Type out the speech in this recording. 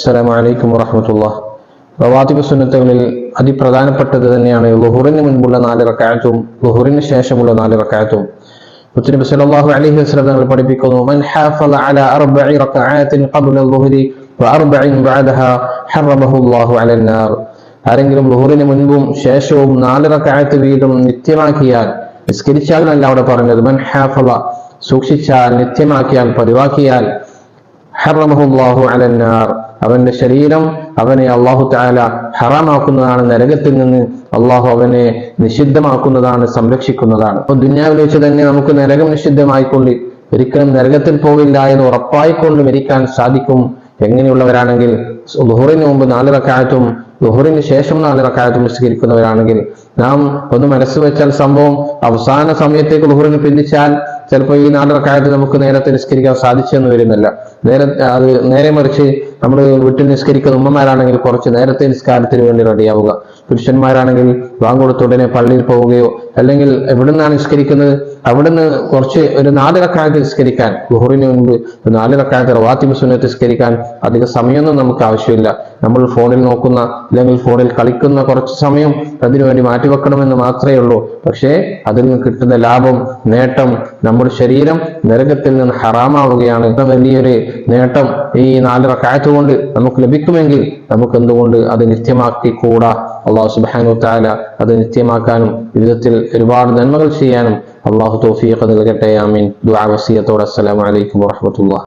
അസ്സലാമു അലൈക്കും വറഹമത്തുള്ള റവാത്തിബ് സുന്നത്തുകളിൽ അതിപ്രധാനപ്പെട്ടത് തന്നെയാണ് ലുഹുറിന് മുൻപുള്ള നാല് റക്കായത്തും ലുഹുറിന് ശേഷമുള്ള നാല് റക്കായത്തും മുത്തനബി സല്ലല്ലാഹു അലൈഹി വസല്ലം തങ്ങൾ പഠിപ്പിക്കുന്നു മൻ ഹാഫള അലാ അർബഇ റകഅാത്തിൻ ഖബ്ല ളുഹ്രി വഅർബഇൻ ബഅദഹാ ഹറമഹു അല്ലാഹു അലൻ നാർ. ആരെങ്കിലും ലുഹുറിന് മുൻപും ശേഷവും നാല് റക്കായത്ത് വീതം നിത്യമാക്കിയാൽ നിസ്കരിച്ചാൽ അല്ല അവിടെ പറഞ്ഞത് മൻ ഹാഫള സൂക്ഷിച്ചാൽ നിത്യമാക്കിയാൽ പതിവാക്കിയാൽ ഹറമഹുല്ലാഹു അലന്നാർ. അവന്റെ ശരീരം അവനെ അള്ളാഹു താല ഹറാമാക്കുന്നതാണ് നരകത്തിൽ നിന്ന് അള്ളാഹു അവനെ നിഷിദ്ധമാക്കുന്നതാണ് സംരക്ഷിക്കുന്നതാണ്. അപ്പൊ ദുന്യാവിൽ വെച്ച് തന്നെ നമുക്ക് നരകം നിഷിദ്ധമായിക്കൊണ്ട് ഒരിക്കലും നരകത്തിൽ പോകില്ല എന്ന് ഉറപ്പായിക്കൊണ്ട് മരിക്കാൻ സാധിക്കും. എങ്ങനെയുള്ളവരാണെങ്കിൽ ലുഹുറിന് മുമ്പ് നാല് റക്കായത്തും ലുഹുറിന് ശേഷം നാല് റക്കായത്തും നിസ്കരിക്കുന്നവരാണെങ്കിൽ നാം ഒന്ന് മനസ്സ് വെച്ചാൽ സംഭവം അവസാന സമയത്തേക്ക് ലുഹുറിന് പിന്തിച്ചാൽ ചിലപ്പോൾ ഈ നാല് റക്കായത്ത് നമുക്ക് നേരത്തെ നിസ്കരിക്കാൻ സാധിച്ചെന്ന് വരുന്നില്ല. നേരെ അത് നേരെ മറിച്ച് നമ്മൾ വീട്ടിൽ നിസ്കരിക്കുന്ന ഉമ്മമാരാണെങ്കിൽ കുറച്ച് നേരത്തെ നിസ്കാരത്തിന് വേണ്ടി റെഡിയാവുക. പുരുഷന്മാരാണെങ്കിൽ വാങ്ങുകൊടുത്ത ഉടനെ പള്ളിയിൽ പോവുകയോ അല്ലെങ്കിൽ എവിടുന്നാണ് നിസ്കരിക്കുന്നത്? അവിടുന്ന് കുറച്ച് ഒരു നാല് നിസ്കരിക്കാൻ ഗുഹറിന് മുൻപ് ഒരു നാല് റക്കായത്ത് റവാത്തിബ് സുന്നത്ത് നിസ്കരിക്കാൻ അധിക സമയമൊന്നും നമുക്ക് ആവശ്യമില്ല. നമ്മൾ ഫോണിൽ നോക്കുന്ന അല്ലെങ്കിൽ ഫോണിൽ കളിക്കുന്ന കുറച്ച് സമയം അതിനുവേണ്ടി മാറ്റിവെക്കണമെന്ന് മാത്രമേ ഉള്ളൂ. പക്ഷേ അതിൽ നിന്ന് കിട്ടുന്ന ലാഭം നേട്ടം നമ്മുടെ ശരീരം നരകത്തിൽ നിന്ന് ഹറാമാവുകയാണ്. വലിയൊരു നേട്ടം ഈ നാല് റക്കായത്ത് കൊണ്ട് നമുക്ക് ലഭിക്കുമെങ്കിൽ നമുക്ക് എന്തുകൊണ്ട് അത് നിത്യമാക്കി കൂടാ അള്ളാഹു സുബാനു താല അത് നിത്യമാക്കാനും ജീവിതത്തിൽ ഒരുപാട് നന്മകൾ ചെയ്യാനും അള്ളാഹു തോഫിയൊക്കെ നൽകട്ടെ. ആമീൻ. ദുആ വസിയത്തോടെ. അസ്സലാമു അലൈക്കും വറഹ്മത്തുള്ളാഹി.